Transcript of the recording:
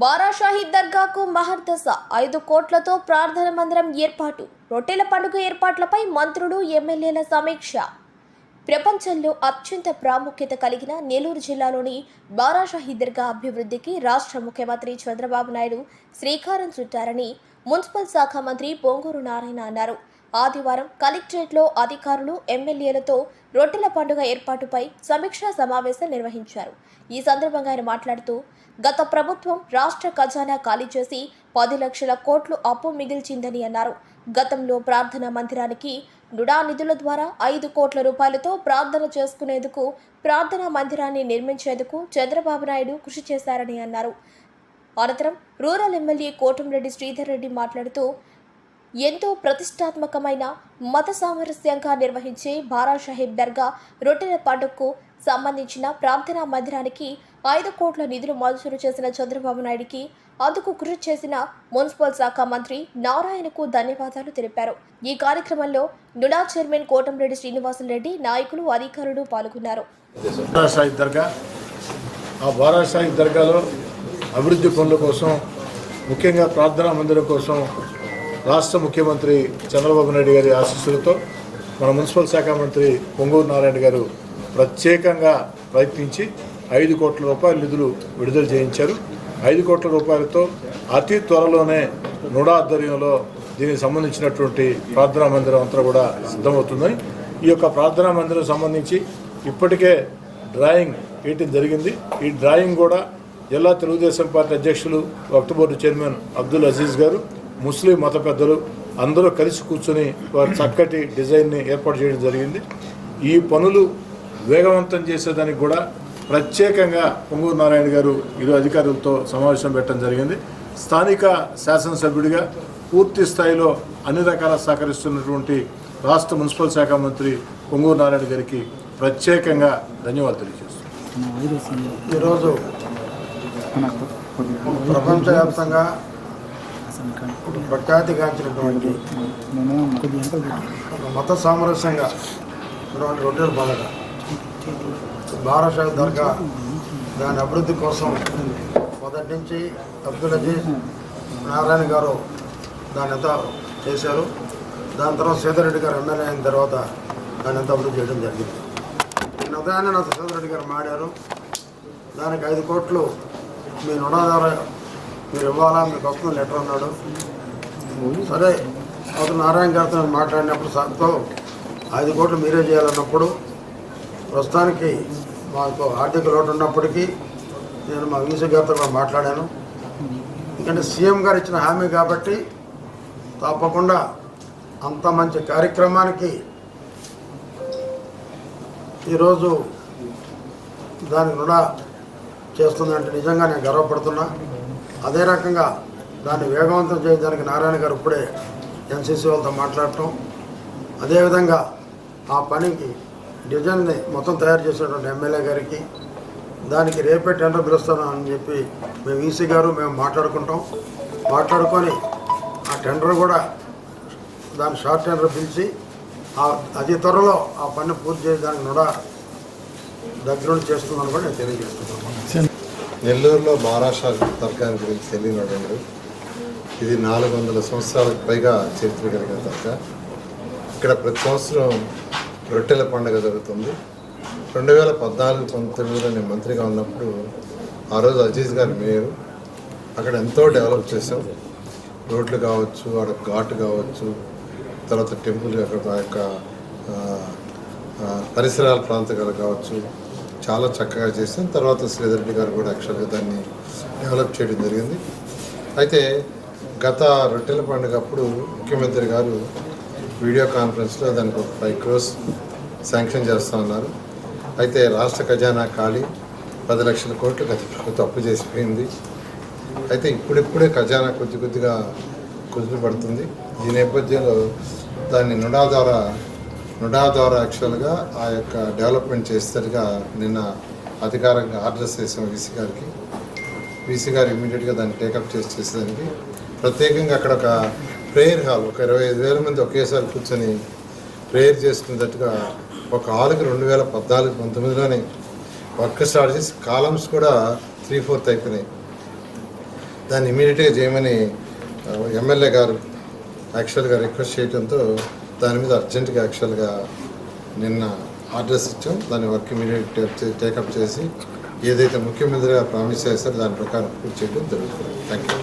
బారాషాహి దర్గాకు మహర్దశ. ఐదు కోట్లతో ప్రార్థన మందిరం ఏర్పాటు. రొట్టెల పండుగ ఏర్పాట్లపై మంత్రులు ఎమ్మెల్యేల సమీక్ష. ప్రపంచంలో అత్యంత ప్రాముఖ్యత కలిగిన నెల్లూరు జిల్లాలోని బారాషాహి దర్గా అభివృద్ధికి రాష్ట్ర ముఖ్యమంత్రి చంద్రబాబు నాయుడు శ్రీకారం చుట్టారని మున్సిపల్ శాఖ మంత్రి పొంగూరు నారాయణ అన్నారు. ఆదివారం కలెక్టరేట్లో అధికారులు ఎమ్మెల్యేలతో రొట్టెల పండుగ ఏర్పాటుపై సమీక్షా సమావేశం నిర్వహించారు. ఈ సందర్భంగా ఆయన మాట్లాడుతూ గత ప్రభుత్వం రాష్ట్ర ఖజానా ఖాళీ చేసి పది లక్షల కోట్లు అప్పు మిగిల్చిందని అన్నారు. గతంలో ప్రార్థనా మందిరానికి నుడా నిధుల ద్వారా ఐదు కోట్ల రూపాయలతో ప్రార్థన చేసుకునేందుకు ప్రార్థనా మందిరాన్ని నిర్మించేందుకు చంద్రబాబు నాయుడు కృషి చేశారని అన్నారు. అనంతరం రూరల్ ఎమ్మెల్యే కోటంరెడ్డి శ్రీధర్ రెడ్డి మాట్లాడుతూ ఎంతో ప్రతిష్టాత్మకమైన మత సామరస్యంగా నిర్వహించే బారాషాహెబ్ దర్గా రొట్టెల పండుగకు సంబంధించిన ప్రార్థనా మందిరానికి ఐదు కోట్ల నిధులు మంజూరు చేసిన చంద్రబాబు నాయుడికి అందుకు కృషి చేసిన మున్సిపల్ శాఖ మంత్రి నారాయణకు ధన్యవాదాలు తెలిపారు. ఈ కార్యక్రమంలో నుడా చైర్మన్ కోటంరెడ్డి శ్రీనివాసరెడ్డి నాయకులు అధికారులు పాల్గొన్నారు. ఆ బారాసాయి దర్గాలో అభివృద్ధి పనుల కోసం ముఖ్యంగా ప్రార్థనా మందిరం కోసం రాష్ట్ర ముఖ్యమంత్రి చంద్రబాబు నాయుడు గారి ఆశీస్సులతో మన మున్సిపల్ శాఖ మంత్రి పొంగూరు నారాయణ గారు ప్రత్యేకంగా ప్రయత్నించి ఐదు కోట్ల రూపాయల నిధులు విడుదల చేయించారు. ఐదు కోట్ల రూపాయలతో అతి త్వరలోనే నుడా ఆధ్వర్యంలో దీనికి సంబంధించినటువంటి ప్రార్థనా మందిరం అంతా కూడా సిద్ధమవుతుందని ఈ యొక్క ప్రార్థనా మందిరం సంబంధించి ఇప్పటికే డ్రాయింగ్ వేయటం జరిగింది. ఈ డ్రాయింగ్ కూడా జిల్లా తెలుగుదేశం పార్టీ అధ్యక్షులు వక్త బోర్డు చైర్మన్ అబ్దుల్ అజీజ్ గారు ముస్లిం మత పెద్దలు అందరూ కలిసి కూర్చొని వారి చక్కటి డిజైన్ని ఏర్పాటు చేయడం జరిగింది. ఈ పనులు వేగవంతం చేసేదానికి కూడా ప్రత్యేకంగా పొంగూరు నారాయణ గారు ఇరు అధికారులతో సమావేశం పెట్టడం జరిగింది. స్థానిక శాసనసభ్యుడిగా పూర్తి స్థాయిలో అన్ని రకాల సహకరిస్తున్నటువంటి రాష్ట్ర మున్సిపల్ శాఖ మంత్రి పొంగూరు నారాయణ గారికి ప్రత్యేకంగా ధన్యవాదాలు తెలియజేస్తున్నాను ఈరోజు ప్రపంచవ్యాప్తంగా ఒక మత సామరస్యంగా ఉన్నటువంటి రొట్టెల పండుగ బారాషాహి దర్గా దాని అభివృద్ధి కోసం మొదటి నుంచి అబ్దుల్ అజీజ్ నారాయణ గారు దాని ఎంత చేశారు. దాని తర్వాత సీతారెడ్డి గారు ఎమ్మెల్యే అయిన తర్వాత దాన్ని ఎంత అభివృద్ధి చేయడం జరిగింది. నేను ఉదయాన్నే నాతో సీతారెడ్డి గారు మాడారు. దానికి ఐదు కోట్లు మీ రుణాధార మీరు ఇవ్వాలా మీకు వస్తుంది లెటర్ అన్నాడు. సరే అతను నారాయణ గారితో మాట్లాడినప్పుడు సార్తో ఐదు కోట్లు మీరే చేయాలన్నప్పుడు ప్రస్తుతానికి మాకు ఆర్థిక లోటు ఉన్నప్పటికీ నేను మా వీసీ గారితో కూడా మాట్లాడాను. ఎందుకంటే సీఎం గారు ఇచ్చిన హామీ కాబట్టి తప్పకుండా అంత మంచి కార్యక్రమానికి ఈరోజు దానికి రుణ చేస్తుందంటే నిజంగా నేను గర్వపడుతున్నా. అదే రకంగా దాన్ని వేగవంతం చేయడానికి నారాయణ గారు ఇప్పుడే ఎన్సీసీ వాళ్ళతో మాట్లాడటం. అదేవిధంగా ఆ పనికి డిజైన్ని మొత్తం తయారు చేసినటువంటి ఎమ్మెల్యే గారికి దానికి రేపే టెండర్ పిలుస్తాను అని చెప్పి మేము ఈసీ గారు మేము మాట్లాడుకుంటాం. మాట్లాడుకొని ఆ టెండర్ కూడా దాని షార్ట్ టెండర్ పిలిచి ఆ అతి త్వరలో ఆ పని పూర్తి చేయడానికి కూడా దగ్గరుండి చేస్తుందని కూడా నేను తెలియజేస్తున్నాను. నెల్లూరులో మహారాష్ట్ర తర్కానికి గురించి తెలియనివాడు ఇది నాలుగు వందల సంవత్సరాలకు పైగా చరిత్ర కలిగిన తర్క ఇక్కడ ప్రతి సంవత్సరం రొట్టెల పండుగ జరుగుతుంది. రెండు వేల పద్నాలుగు పంతొమ్మిదిలో నేను మంత్రిగా ఉన్నప్పుడు ఆ రోజు అజీజ్ గారి మేయరు. అక్కడ ఎంతో డెవలప్ చేసాం రోడ్లు కావచ్చు అక్కడ ఘాట్ కావచ్చు తర్వాత టెంపుల్ అక్కడ ఆ యొక్క పరిసరాల ప్రాంతాలు కావచ్చు చాలా చక్కగా చేసాం తర్వాత శ్రీధర్ రెడ్డి గారు కూడా యాక్చువల్గా దాన్ని డెవలప్ చేయడం జరిగింది. అయితే గత రొట్టెల పండుగ అప్పుడు ముఖ్యమంత్రి గారు వీడియో కాన్ఫరెన్స్లో దానికి ఒక ఫైవ్ క్రోర్స్ శాంక్షన్ చేస్తూ ఉన్నారు. అయితే రాష్ట్ర ఖజానా ఖాళీ పది లక్షల కోట్లు గత ప్రభుత్వం అప్పు చేసిపోయింది. అయితే ఇప్పుడిప్పుడే ఖజానా కొద్ది కొద్దిగా కుదురు పడుతుంది. ఈ నేపథ్యంలో దాన్ని నుడా ద్వారా నుడా ద్వారా యాక్చువల్గా ఆ యొక్క డెవలప్మెంట్ చేసేట్టుగా నిన్న అధికారంగా ఆర్డర్స్ చేసాం వీసీ గారికి వీసీ గారు ఇమీడియట్గా దాన్ని టేకప్ చేసి చేసేదానికి. ప్రత్యేకంగా అక్కడ ఒక ప్రేయర్ హాల్ ఒక ఇరవై ఐదు వేల మంది ఒకేసారి కూర్చొని ప్రేయర్ చేసుకునేటట్టుగా ఒక హాల్కి రెండు వేల పద్నాలుగు పంతొమ్మిదిలోనే వర్క్ స్టార్ట్ చేసి కాలమ్స్ కూడా త్రీ ఫోర్త్ అయిపోయినాయి. దాన్ని ఇమీడియట్గా చేయమని ఎమ్మెల్యే గారు యాక్చువల్గా రిక్వెస్ట్ చేయడంతో దాని మీద అర్జెంటుగా యాక్చువల్గా నిన్న ఆర్డర్స్ ఇచ్చాం. దాని వర్క్ ఇమీడియట్ టేకప్ చేసి ఏదైతే ముఖ్యమంత్రిగా ప్రామిస్ చేస్తారో దాని ప్రకారం పూర్తి చేయడం జరుగుతుంది. Thank you